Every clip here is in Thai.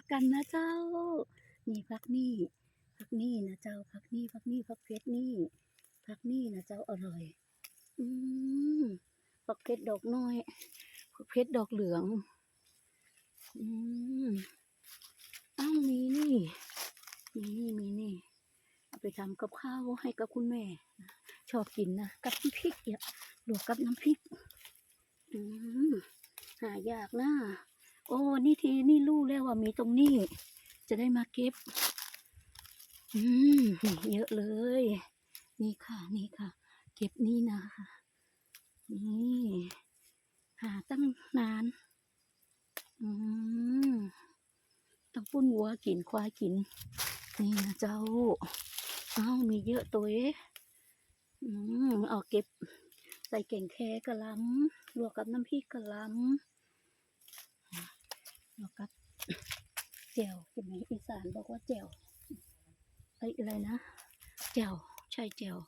ผักกันนะเจ้า นี่ผักนี่ผักนี่นะเจ้าผักนี่ผักนี่ผักเพชรนี่ผักนี่นะเจ้าอร่อย อืมผักเพชรดอกน้อยผักเพชรดอกเหลือง อืมอ้าวมีนี่มีนี่มีนี่เอาไปทำกับข้าวให้กับคุณแม่ชอบกินนะกับน้ำพริกเนี่ยลวกกับน้ำพริก อืมหายากนะ โอ้นี่ทีนี่รู้แล้วว่ามีตรงนี้ จะได้มาเก็บ อืมเยอะเลย นี่ค่ะนี่ค่ะ เก็บนี่นะคะนี่หาตั้งนาน อืมต้องปุ้นวัวกินควายกิน นี่นะเจ้าอ้าวมีเยอะตัวเอ๊อืมเอาเก็บ ใส่แก่งแคกระลำลวกกับน้ำพริกกะลำ แล้วก็แจ่วใช่ไหมอีสานบอกว่าแจ่วเอ้ยอะไรนะแจ่วใช่แจ่ว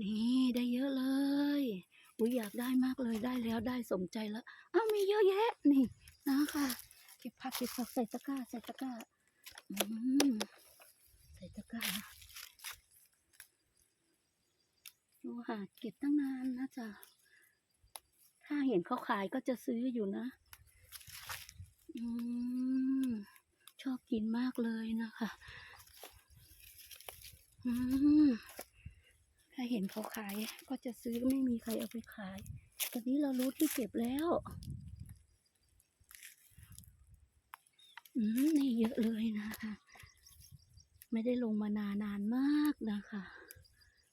นี่ได้เยอะเลย อุ้ยอยากได้มากเลยได้แล้วได้สมใจแล้วอ้าวมีเยอะแยะนี่นะคะเก็บผักเก็บผักใส่ตะกร้าใส่ตะกร้าอืมใส่ตะกร้าโอ้หาเก็บตั้งนานนะจ๊ะ ถ้าเห็นเขาขายก็จะซื้ออยู่นะ อืม ชอบกินมากเลยนะคะ อืม ถ้าเห็นเขาขายก็จะซื้อไม่มีใครเอาไปขาย ตอนนี้เรารู้ที่เก็บแล้ว อืม นี่เยอะเลยนะคะ ไม่ได้ลงมานานานมากนะคะ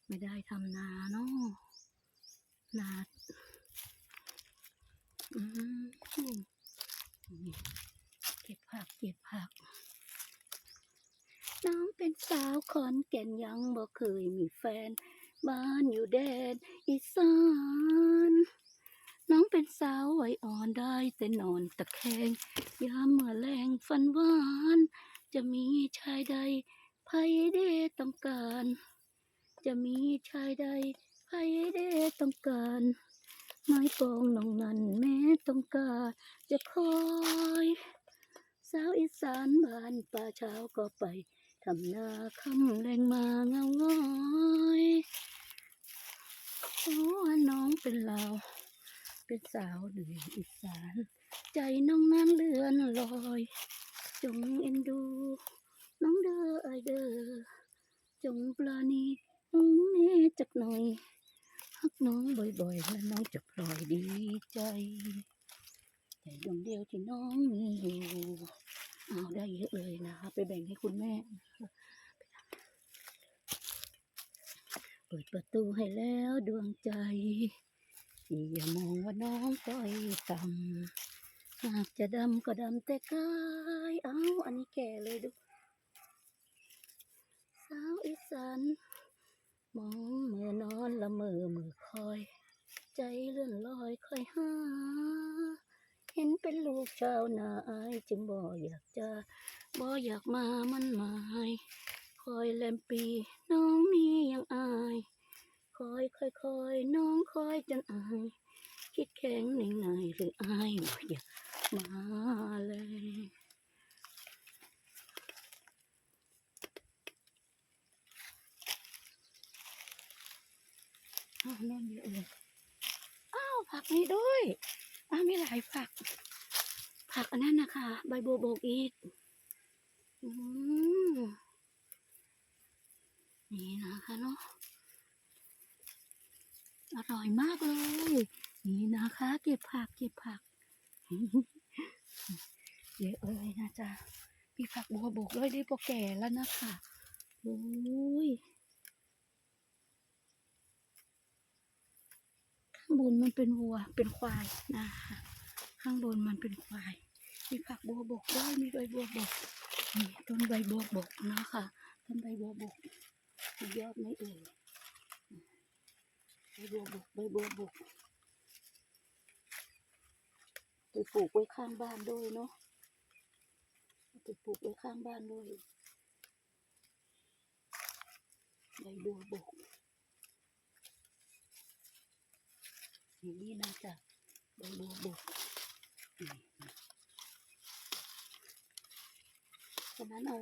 ไม่ได้ทำนาเนาะนาน เก็บผักเก็บผัก น้องเป็นสาวขอนแก่นยังบ่เคยมีแฟน บ้านอยู่แดนอีสานน้องเป็นสาวไวอ่อนได้แต่นอนตะแคงยามเมื่อแรงฝันหวาน จะมีชายใดไผได้ต้องการ จะมีชายใดไผได้ต้องการ ไม้ปองน้องนั้นแม้ต้องการจะคอยสาวอีสานบ้านป่าเช้าก็ไปทำนาคำแรงมาเงาง้อยโอ้น้องเป็นเราวเป็นสาวเหนืออีสาน ใจน้องนั้นเลื่อนลอย จงเอ็นดู น้องเด้อไอเด้อจงปลาณีน้องเน่จักหน่อย กน้องบ่อยๆแล้วน้องจะพลอยดีใจ แต่ดวงเดียวที่น้องมีอยู่เอาได้เยอะเลยนะคะไปแบ่งให้คุณแม่เปิดประตูให้แล้วดวงใจ อย่ามองว่าน้องต้อยต่ำหากจะดำก็ดำแต่กายเอาอันนี้แก่เลยดู สาวอีสาน มองเมื่อนอนละเมอมือคอย ใจเลื่อนลอยคอยหา เห็นเป็นลูกชาวนาอายจึงบ่อยากจะบ่อยากมามันหมายคอยแลมปีน้องนี้ยังอาย คอยคอยคอยน้องคอยจนอาย คิดแข็งในในหรืออายบ่อยากมาเลย อ้าวนั่นเยอะเลยอ้าวผักนี้ด้วยอ้าวมีหลายผัก ผักอันนั้นนะคะ ใบบัวบกอีกอืมนี่นะคะเนาะอร่อยมากเลย นี่นะคะ เก็บผักเก็บผักเยอะเลยนะจ๊ะมีผักบัวบกด้วยได้โปรแก่แล้วนะคะโอ้ย ข้างบนมันเป็นวัวเป็นควายนะคะข้างบนมันเป็นควาย มีผักบัวบกด้วยมีใบบัวบกนี่ต้นใบบัวบกนะคะต้นใบบัวบกมียอดไม่เอ่ยใบบัวบกใบบัวบกไปปลูกไว้ข้างบ้านด้วยเนาะไปปลูกไว้ข้างบ้านด้วยใบบัวบก อย่างนี้นะจ๊ะบวบวบคนนั้นเอา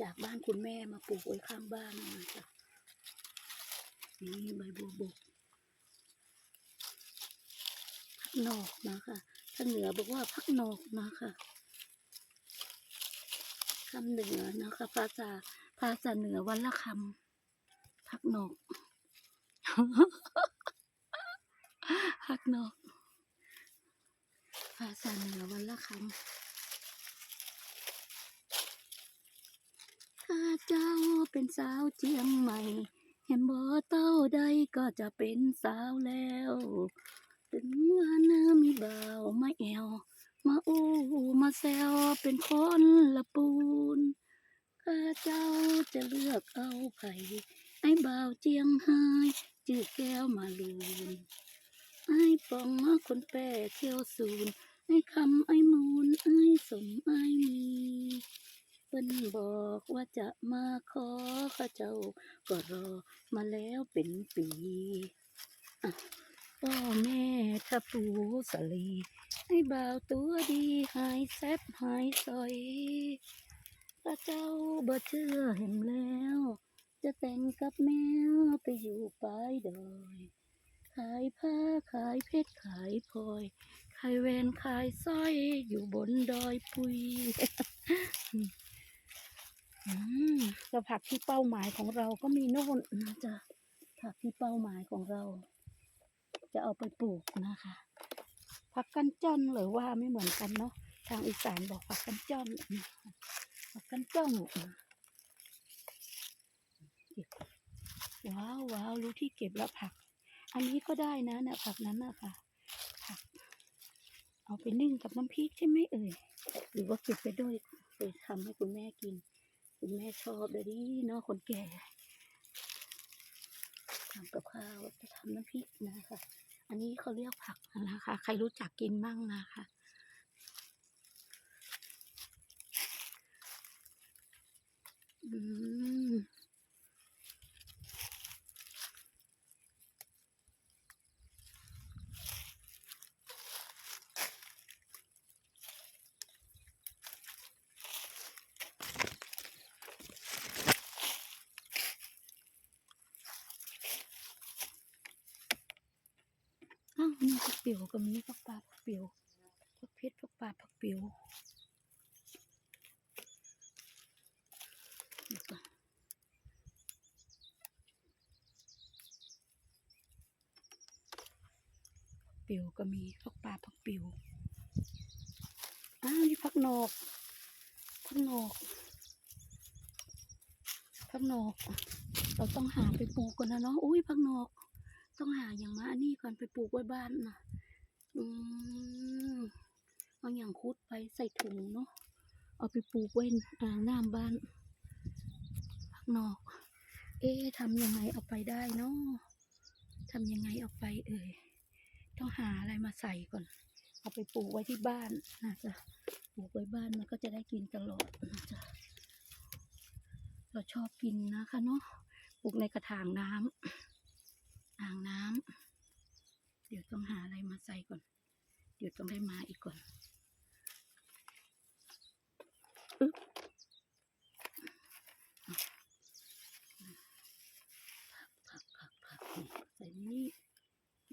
จากบ้านคุณแม่มาปลูกไว้ข้างบ้านนะจ๊ะนี่ใบบัวบกพักนอกนะค่ะถ้าเหนือบอกว่าพักนอกนะค่ะคำเหนือนะคะ ภาษาภาษาเหนือวันละคำพักนอก พักนอกภาษาเหนือวันละคำข้าเจ้าเป็นสาวเจียงใหม่เห็นบ่เต้าใดก็จะเป็นสาวแล้ว ถึงว่าเนื้อมีบ่าวมาแอว มาอู้มาแซวเป็นคนละปูนข้าเจ้าจะเลือกเอาไผ่ไอ้บ่าวเจียงไฮ้จื้อแก้วมาลูน ไอ้ปองคนแปรเที่ยวศูนย์ไอ้คำไอ้มูลไอ้สมไอ้มีเปิ้นบอกว่าจะมาขอข้าเจ้า ก็รอมาแล้วเป็นปีพ่อแม่ถ้าปูสลีไอ้บ่าวตัวดีหายแซบหายซอยข้าเจ้าบ่เชื่อเห็นแล้ว จะแต่งกับแมวไปอยู่ปลายดอย ขายผ้าขายเพชรขายพลอยขายแหวนขายสร้อยอยู่บนดอยปุยอืมก็ผักที่เป้าหมายของเราก็มีโน่นนะจ๊ะผักที่เป้าหมายของเรา จะเอาไปปลูกนะคะผักกันจ้อนหรือว่าไม่เหมือนกันเนาะทางอีสานบอกผักกันจ้อนผักกันจ้อนว้าวว้าวรู้ที่เก็บแล้วผัก อันนี้ก็ได้นะเนี่ยผักนั้นนะคะผักเอาไปนึ่งกับน้ำพริกใช่ไหมเอ่ยหรือว่าเก็บไปด้วยไปทำให้คุณแม่กิน คุณแม่ชอบเลยดิเนาะคนแก่ทำกับข้าวจะทำน้ำพริกนะคะ อันนี้เขาเรียกผักนะคะ ใครรู้จักกินมั่งนะคะอืม อ้าวนี่ผักเปียวก็มีผักปลาผักเปียวผักเพชรผักปลาผักเปียวเดี๋ยวก่อนเปียวก็มีผักปลาผักเปียวอ้าวนี่ผักนอกผักนอกผักนอก เราต้องหาไปปลูกก่อนนะเนาะอุ้ยผักนอก ต้องหาอย่างมาอันนี้ก่อนไปปลูกไว้บ้านนะอืมเอาอย่างคุดไปใส่ถุงเนาะเอาไปปลูกไว้อ่างน้ำบ้านพักนอก เอ๊ะทำยังไงเอาไปได้เนาะทำยังไงเอาไป เอ่ยต้องหาอะไรมาใส่ก่อน เอาไปปลูกไว้ที่บ้านนะจ๊ะปลูกไว้บ้านมันก็จะได้กินตลอดนะจ๊ะเราชอบกินนะคะเนาะปลูกในกระถางน้ำ อ่างน้ำเดี๋ยวต้องหาอะไรมาใส่ก่อน เดี๋ยวต้องได้มาอีกก่อนอึ๊บผักผักผักผักนี่ใส่นี่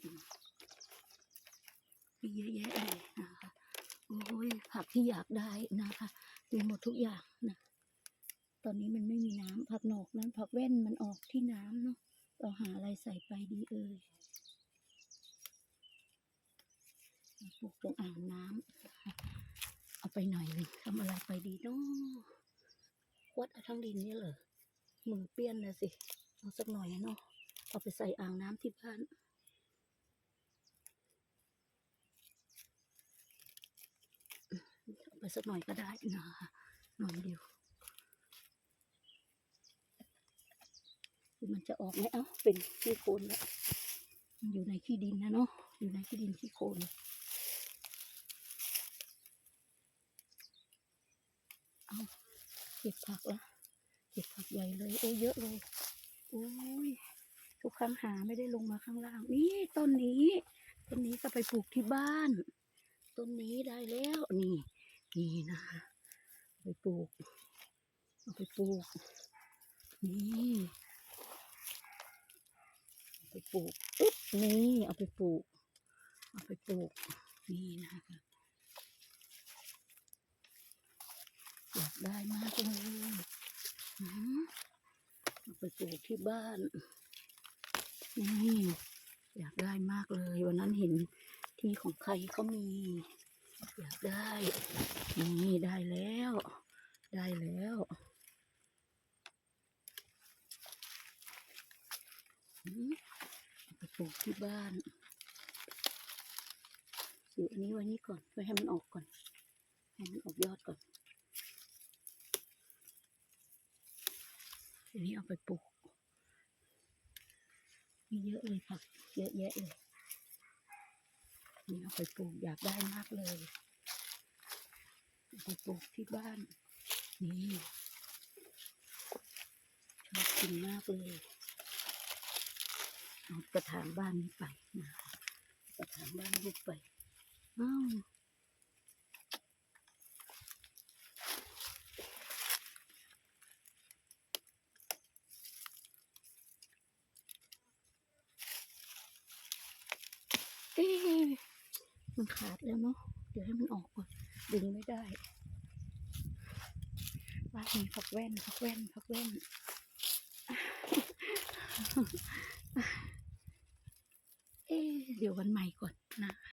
มมีเยอะแยะเลยนะคะโอ้ยผักที่อยากได้นะคะมีหมดทุกอย่างนะตอนนี้มันไม่มีน้ำผักหนอกนั้นผักแว่นมันออกที่น้ำเนาะ เราหาอะไรใส่ไปดีเอ่ยปลูกตรงอ่างน้ำนะคะเอาไปหน่อยหนึ่งทำอะไรไปดีเนาะวัดเอาทั้งดินนี่เหรอมือเปี้ยนนะสิ เอาสักหน่อยเนาะเอาไปใส่อ่างน้ำที่บ้านเอาไปสักหน่อยก็ได้นะคะหน่อยเดียว มันจะออกไหมเอ้าเป็นขี้โคลนแล้วมันอยู่ในขี้ดินนะเนาะอยู่ในขี้ดินขี้โคลนเอาเก็บผักละเก็บผักใหญ่เลย โอ้เยอะเลยโอ้ยทุกครั้งหาไม่ได้ลงมาข้างล่างนี่ต้นนี้ต้นนี้ก็ไปปลูกที่บ้านต้นนี้ได้แล้วนี่นี่นะคะไปปลูกเอาไปปลูกนี่ ไปปลูกอึ๊บนี่เอาไปปลูก เอาไปปลูกนี่นะคะอยากได้มากเลยเอาไปปลูกที่บ้านนี่อยากได้มากเลย วันนั้นเห็นที่ของใครเขามี อยากได้ นี่ได้แล้ว ได้แล้วอืม ปปลูกที่บ้านเดี๋ยวอันนี้ว้นี่ก่อนไว้ให้มันออกก่อน ให้มันออกยอดก่อน อันนี้เอาไปปลูก มีเยอะเลยค่ะ เยอะแยะเลย นี่เอาไปปลูกอยากได้มากเลยเไปปลูกที่บ้าน นี่ชอบกินมากเลย เอากระถางบ้านนี้ไปนะกระถางบ้านลูกไปอ้าวเอ๊มันขาดแล้วเนาะ เดี๋ยวให้มันออกก่อน ดึงไม่ได้ บ้านมีผักแว่นผักแว่นผักแว่น เดี๋ยววันใหม่ก่อนนะ